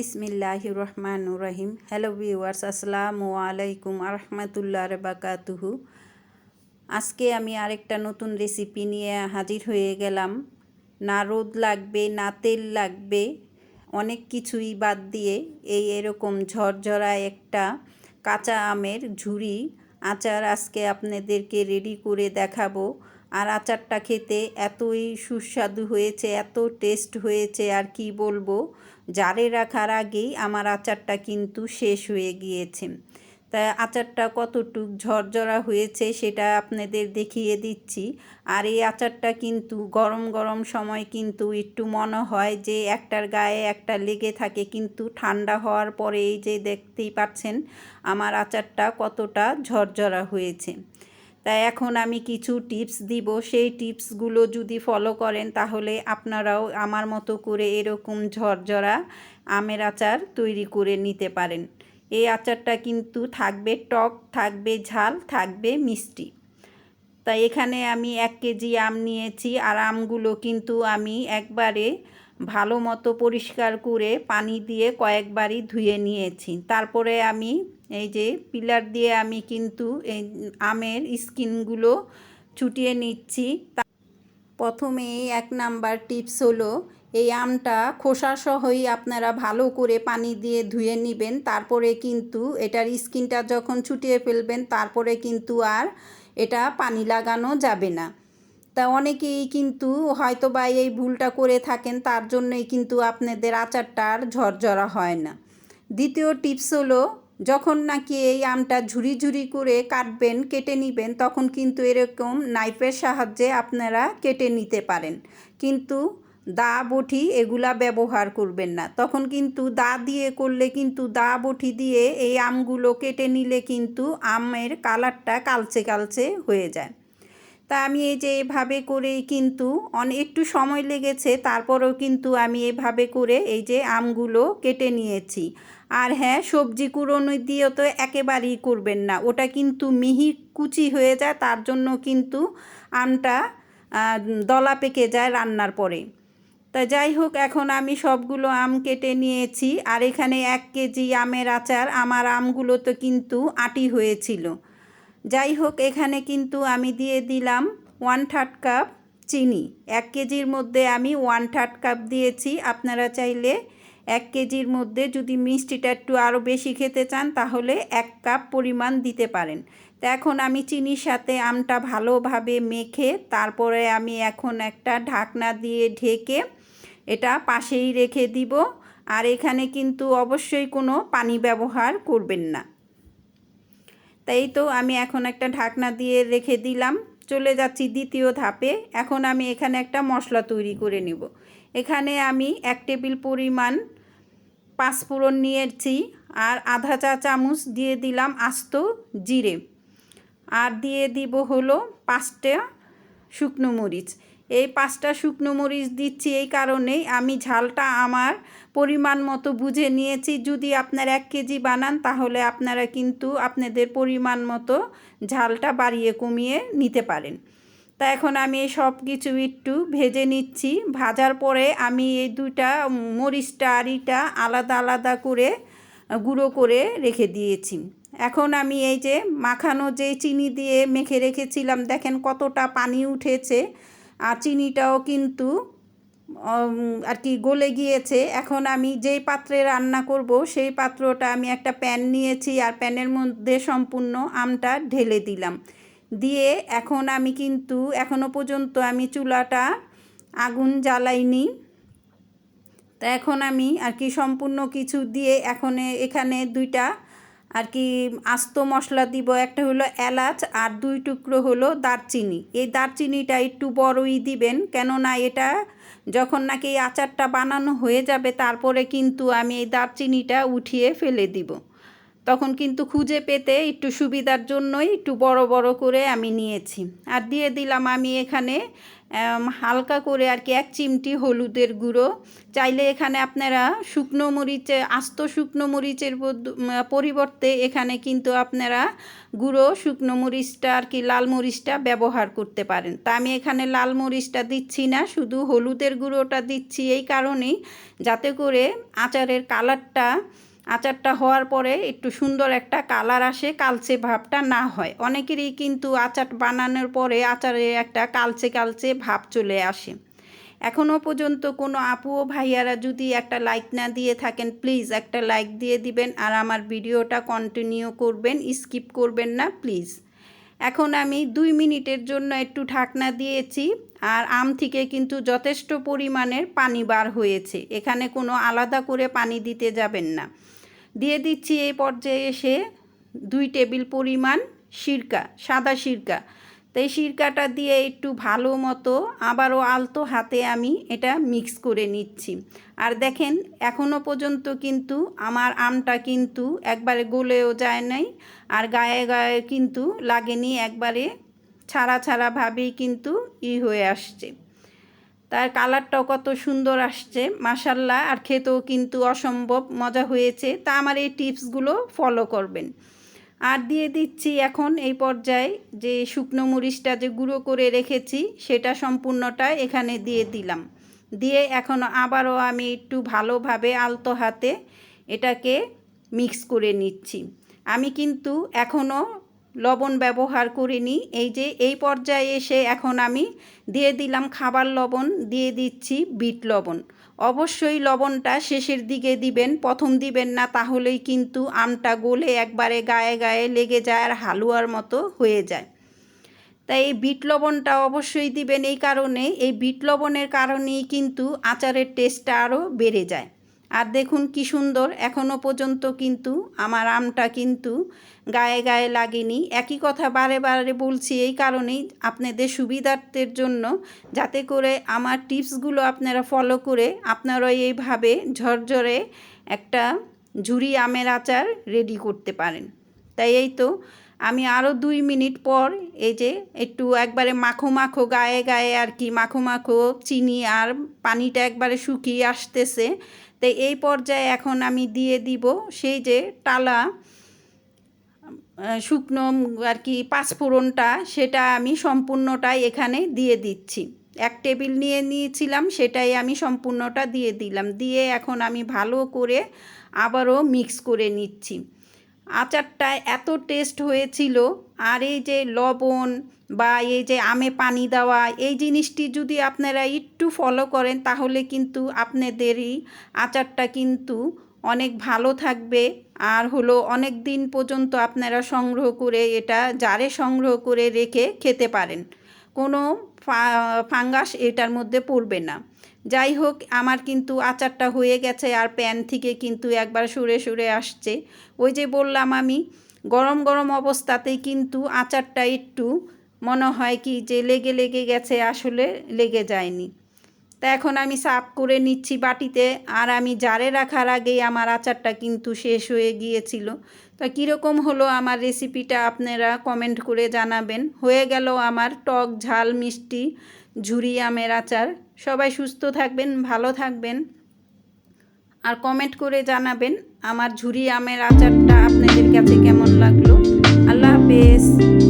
বিসমিল্লাহ রহমান রহিম hello viewers, আসসালামু আলাইকুম আরহামতুল্লাহ বাকাতুহু আজকে আমি আরেকটা নতুন রেসিপি নিয়ে হাজির হয়ে গেলাম। না রোদ লাগবে, না তেল লাগবে, অনেক কিছুই বাদ দিয়ে এই এরকম ঝরঝরা একটা কাঁচা আমের ঝুড়ি আচার আজকে আপনাদেরকে রেডি করে দেখাবো। আর আচারটা খেতে এতই সুস্বাদু হয়েছে, এত টেস্ট হয়েছে, আর কি বলব? জারে রাখার আগেই আমার আচারটা কিন্তু শেষ হয়ে গিয়েছে। তা আচারটা কতটুক ঝরঝরা হয়েছে সেটা আপনাদের দেখিয়ে দিচ্ছি। আর এই আচারটা কিন্তু গরম গরম সময় কিন্তু একটু মনে হয় যে একটার গায়ে একটা লেগে থাকে, কিন্তু ঠান্ডা হওয়ার পরে এই যে দেখতেই পাচ্ছেন, আমার আচারটা কতটা ঝরঝরা হয়েছে। তাই এখন আমি কিছু টিপস দিব। সেই টিপসগুলো যদি ফলো করেন তাহলে আপনারাও আমার মতো করে এরকম ঝরঝরা আমের আচার তৈরি করে নিতে পারেন। এই আচারটা কিন্তু থাকবে টক, থাকবে ঝাল, থাকবে মিষ্টি। তাই এখানে আমি এক কেজি আম নিয়েছি আর আমগুলো কিন্তু আমি একবারে ভালো মতো পরিষ্কার করে পানি দিয়ে কয়েকবারই ধুয়ে নিয়েছি। তারপরে আমি এই যে পিলার দিয়ে আমি কিন্তু এই আমের স্কিনগুলো ছুটিয়ে নিচ্ছি। প্রথমে এক নাম্বার টিপস হলো, এই আমটা খোসা সহই আপনারা ভালো করে পানি দিয়ে ধুয়ে নেবেন, তারপরে কিন্তু এটার স্কিনটা যখন ছুটিয়ে ফেলবেন, তারপরে কিন্তু আর এটা পানি লাগানো যাবে না। তা অনেকেই কিন্তু হয়তো বা এই ভুলটা করে থাকেন, তার জন্যই কিন্তু আপনাদের আচারটা আর ঝরঝরা হয় না। দ্বিতীয় টিপস হলো যখন নাকি এই আমটা ঝুরি ঝুরি করে কাটবেন, কেটে নিবেন, তখন কিন্তু এরকম নাইফের সাহায্যে আপনারা কেটে নিতে পারেন। কিন্তু দা বটি এগুলা ব্যবহার করবেন না। তখন কিন্তু দা দিয়ে করলে কিন্তু দা বটি দিয়ে এই আমগুলো কেটে নিলে কিন্তু আমের কালারটা কালচে কালচে হয়ে যায়। তা আমি এই যে এভাবে করেই কিন্তু অনেক একটু সময় লেগেছে, তারপরেও কিন্তু আমি এভাবে করে এই যে আমগুলো কেটে নিয়েছি। আর হ্যাঁ সবজি কুড়োনো দিয়ে তো একেবারেই করবেন না। ওটা কিন্তু মিহি কুচি হয়ে যায়, তার জন্য কিন্তু আমটা দলা পেকে যায় রান্নার পরে। তা যাই হোক, এখন আমি সবগুলো আম কেটে নিয়েছি, আর এখানে এক কেজি আমের আচার। আমার আমগুলো তো কিন্তু আটি হয়েছিল। যাই হোক, এখানে কিন্তু আমি দিয়ে দিলাম ওয়ান থার্ড কাপ চিনি। এক কেজির মধ্যে আমি ওয়ান থার্ড কাপ দিয়েছি। আপনারা চাইলে এক কেজির মধ্যে যদি মিষ্টিটা একটু আরও বেশি খেতে চান, তাহলে এক কাপ পরিমাণ দিতে পারেন। তো এখন আমি চিনির সাথে আমটা ভালোভাবে মেখে, তারপরে আমি এখন একটা ঢাকনা দিয়ে ঢেকে এটা পাশেই রেখে দিব। আর এখানে কিন্তু অবশ্যই কোনো পানি ব্যবহার করবেন না। তাই তো আমি এখন একটা ঢাকনা দিয়ে রেখে দিলাম। চলে যাচ্ছি দ্বিতীয় ধাপে। এখন আমি এখানে একটা মশলা তৈরি করে নেব। এখানে আমি এক টেবিল পরিমাণ পাঁচফোড়ন নিয়েছি আর আধা চা চামচ দিয়ে দিলাম আস্ত জিরে। আর দিয়ে দিব হলো পাঁচটা শুকনো মরিচ। এই পাঁচটা শুকনো মরিচ দিচ্ছি এই কারণেই। আমি ঝালটা আমার পরিমাণ মতো বুঝে নিয়েছি। যদি আপনার এক কেজি বানান, তাহলে আপনারা কিন্তু আপনাদের পরিমাণ মতো ঝালটা বাড়িয়ে কমিয়ে নিতে পারেন। তা এখন আমি এই সব কিছু একটু ভেজে নিচ্ছি। ভাজার পরে আমি এই দুইটা মরিচটা আড়িটা আলাদা আলাদা করে গুঁড়ো করে রেখে দিয়েছি। এখন আমি এই যে মাখানো যে চিনি দিয়ে মেখে রেখেছিলাম, দেখেন কতটা পানি উঠেছে। আর চিনিটাও কিন্তু আর কি গলে গিয়েছে। এখন আমি যেই পাত্রে রান্না করব, সেই পাত্রটা আমি একটা প্যান নিয়েছি আর প্যানের মধ্যে সম্পূর্ণ আমটা ঢেলে দিলাম। দিয়ে এখন আমি কিন্তু এখনও পর্যন্ত আমি চুলাটা আগুন জ্বালাইনি। তা এখন আমি আর কি সম্পূর্ণ কিছু দিয়ে এখন, এখানে দুইটা আর কি আস্ত মশলা দিব, একটা হলো এলাচ আর দুই টুকরো হলো দারচিনি। এই দারচিনিটা একটু বড়ই দিবেন, কেননা এটা যখন নাকি এই আচারটা বানানো হয়ে যাবে, তারপরে কিন্তু আমি এই দারচিনিটা উঠিয়ে ফেলে দিব। তখন কিন্তু খুঁজে পেতে একটু সুবিধার জন্যই একটু বড় বড় করে আমি নিয়েছি। আর দিয়ে দিলাম আমি এখানে হালকা করে আর কি এক চিমটি হলুদের গুঁড়ো। চাইলে এখানে আপনারা শুকনো মরিচে, আস্ত শুকনো মরিচের পরিবর্তে এখানে কিন্তু আপনারা গুঁড়ো, শুকনো মরিচটা আর কি লাল মরিচটা ব্যবহার করতে পারেন। তা আমি এখানে লাল মরিচটা দিচ্ছি না, শুধু হলুদের গুঁড়োটা দিচ্ছি এই কারণেই, যাতে করে আচারের কালারটা আচারটা হওয়ার পরে একটু সুন্দর একটা কালার আসে, কালচে ভাবটা না হয়। অনেকেরই কিন্তু আচার বানানোর পরে আচারে একটা কালচে কালচে ভাব চলে আসে। এখনও পর্যন্ত কোনো আপু ও ভাইয়ারা যদি একটা লাইক না দিয়ে থাকেন, প্লিজ একটা লাইক দিয়ে দিবেন আর আমার ভিডিওটা কন্টিনিউ করবেন, স্কিপ করবেন না, প্লিজ। এখন আমি দুই মিনিটের জন্য একটু ঢাকনা দিয়েছি আর আম থেকে কিন্তু যথেষ্ট পরিমাণের পানি বার হয়েছে। এখানে কোনো আলাদা করে পানি দিতে যাবেন না। দিয়ে দিচ্ছি এই পর্যায়ে এসে দুই টেবিল পরিমাণ সিরকা, সাদা সিরকা। তো এই সিরকাটা দিয়ে একটু ভালো মতো আবারও আলতো হাতে আমি এটা মিক্স করে নিচ্ছি। আর দেখেন এখনও পর্যন্ত কিন্তু আমার আমটা কিন্তু একবারে গলেও যায় নাই আর গায়ে গায়ে কিন্তু লাগেনি, একবারে ছাড়া ছাড়াভাবেই কিন্তু ই হয়ে আসছে। তার কালারটাও কত সুন্দর আসছে মাসাল্লাহ আর খেতেও কিন্তু অসম্ভব মজা হয়েছে। তা আমার এই টিপসগুলো ফলো করবেন। আর দিয়ে দিচ্ছি এখন এই পর্যায়ে যে শুকনো মরিচটা যে গুঁড়ো করে রেখেছি, সেটা সম্পূর্ণটা এখানে দিয়ে দিলাম। দিয়ে এখন আবারও আমি একটু ভালোভাবে আলতো হাতে এটাকে মিক্স করে নিচ্ছি। আমি কিন্তু এখনও লবণ ব্যবহার করিনি। এই যে, এই পর্যায়ে এসে এখন আমি দিয়ে দিলাম খাবার লবণ, দিয়ে দিচ্ছি বিট লবণ। অবশ্যই লবণটা শেষের দিকে দিবেন, প্রথম দিবেন না তাহলেই কিন্তু আমটা গলে একবারে গায়ে গায়ে লেগে যায় আর হালুয়ার মতো হয়ে যায়। তাই এই বিট লবণটা অবশ্যই দিবেন এই কারণে। এই বিট লবণের কারণেই কিন্তু আচারের টেস্টটা আরও বেড়ে যায়। আর দেখুন কি সুন্দর এখনও পর্যন্ত কিন্তু আমার আমটা কিন্তু গায়ে গায়ে লাগেনি। একই কথা বারে বারে বলছি, এই কারণেই আপনাদের সুবিধার্থের জন্য যাতে করে আমার টিপসগুলো আপনারা ফলো করে আপনারা এইভাবে ঝরঝরে একটা ঝুরি আমের আচার রেডি করতে পারেন। তাই এই তো, আমি আরও দুই মিনিট পর এই যে একটু একবারে মাখো মাখো গায়ে গায়ে আর কি মাখো মাখো চিনি আর পানিটা একবারে শুকিয়ে আসতেছে তো এই পর্যায়ে এখন আমি দিয়ে দিব সেই যে টালা শুকনো আর কি পাঁচফোড়নটা, সেটা আমি সম্পূর্ণটাই এখানে দিয়ে দিচ্ছি। এক টেবিল নিয়ে নিয়েছিলাম, সেটাই আমি সম্পূর্ণটা দিয়ে দিলাম। দিয়ে এখন আমি ভালো করে আবারও মিক্স করে নিচ্ছি। আচারটা এত টেস্ট হয়েছিল। আর এই যে লবণ বা এই যে আমে পানি দেওয়া, এই জিনিসটি যদি আপনারা একটু ফলো করেন, তাহলে কিন্তু আপনাদেরই আচারটা কিন্তু অনেক ভালো থাকবে। আর হলো অনেক দিন পর্যন্ত আপনারা সংগ্রহ করে এটা জারে সংগ্রহ করে রেখে খেতে পারেন। কোনো ফাঙ্গাস এটার মধ্যে পড়বে না। যাই হোক, আমার কিন্তু আচারটা হয়ে গেছে আর প্যান থেকে কিন্তু একবার সুরে সুরে আসছে। ওই যে বললাম আমি, গরম গরম অবস্থাতেই কিন্তু আচারটা একটু মনে হয় কি যে লেগে লেগে গেছে, আসলে লেগে যায়নি। তা এখন আমি সাফ করে নিচ্ছি বাটিতে। আর আমি জারে রাখার আগেই আমার আচারটা কিন্তু শেষ হয়ে গিয়েছিল। তা কীরকম হলো আমার রেসিপিটা আপনারা কমেন্ট করে জানাবেন। হয়ে গেল আমার টক ঝাল মিষ্টি ঝুরি আমের আচার। সবাই সুস্থ থাকবেন, ভালো থাকবেন। আর কমেন্ট করে জানাবেন আমার ঝুরি আমের আচারটা আপনাদের কাছে কেমন লাগল। আল্লাহ হাফেজ।